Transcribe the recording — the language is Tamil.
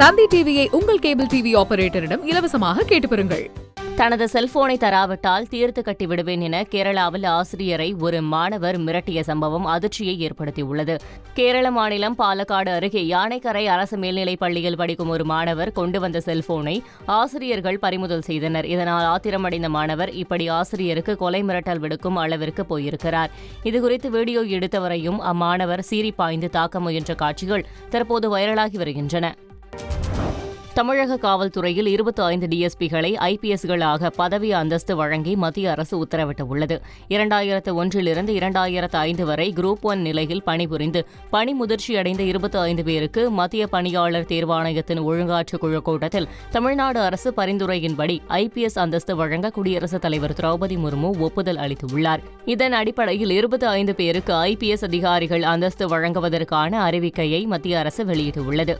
தந்தி டிவியை உங்கள் கேபிள் டிவி ஆபரேட்டரிடம் இலவசமாக கேட்டு பெறுங்கள். தனது செல்போனை தராவிட்டால் தீர்த்து கட்டி விடுவேன் என கேரளாவில் ஆசிரியரை ஒரு மாணவர் மிரட்டிய சம்பவம் அதிர்ச்சியை ஏற்படுத்தியுள்ளது. கேரள மாநிலம் பாலக்காடு அருகே யானைக்கரை அரசு மேல்நிலைப் பள்ளியில் படிக்கும் ஒரு மாணவர் கொண்டு வந்த செல்போனை ஆசிரியர்கள் பறிமுதல் செய்தனர். இதனால் ஆத்திரமடைந்த மாணவர் இப்படி ஆசிரியருக்கு கொலை மிரட்டல் விடுக்கும் அளவிற்கு போயிருக்கிறார். இதுகுறித்து வீடியோ எடுத்தவரையும் அம்மாணவர் சீறி பாய்ந்து தாக்க முயன்ற காட்சிகள் தற்போது வைரலாகி வருகின்றன. தமிழக காவல்துறையில் இருபத்தி ஐந்து டிஎஸ்பிகளை ஐபிஎஸ்களாக பதவி அந்தஸ்து வழங்கி மத்திய அரசு உத்தரவிட்டுள்ளது. இரண்டாயிரத்து ஒன்றிலிருந்து இரண்டாயிரத்து ஐந்து வரை குரூப் ஒன் நிலையில் பணிபுரிந்து பணி முதிர்ச்சியடைந்த இருபத்தி ஐந்து பேருக்கு மத்திய பணியாளர் தேர்வாணையத்தின் ஒழுங்காற்று குழு கூட்டத்தில் தமிழ்நாடு அரசு பரிந்துரையின்படி ஐபிஎஸ் அந்தஸ்து வழங்க குடியரசுத் தலைவர் திரௌபதி முர்மு ஒப்புதல் அளித்துள்ளார். இதன் அடிப்படையில் இருபத்தி ஐந்து பேருக்கு ஐபிஎஸ் அதிகாரிகள் அந்தஸ்து வழங்குவதற்கான அறிவிக்கையை மத்திய அரசு வெளியிட்டுள்ளது.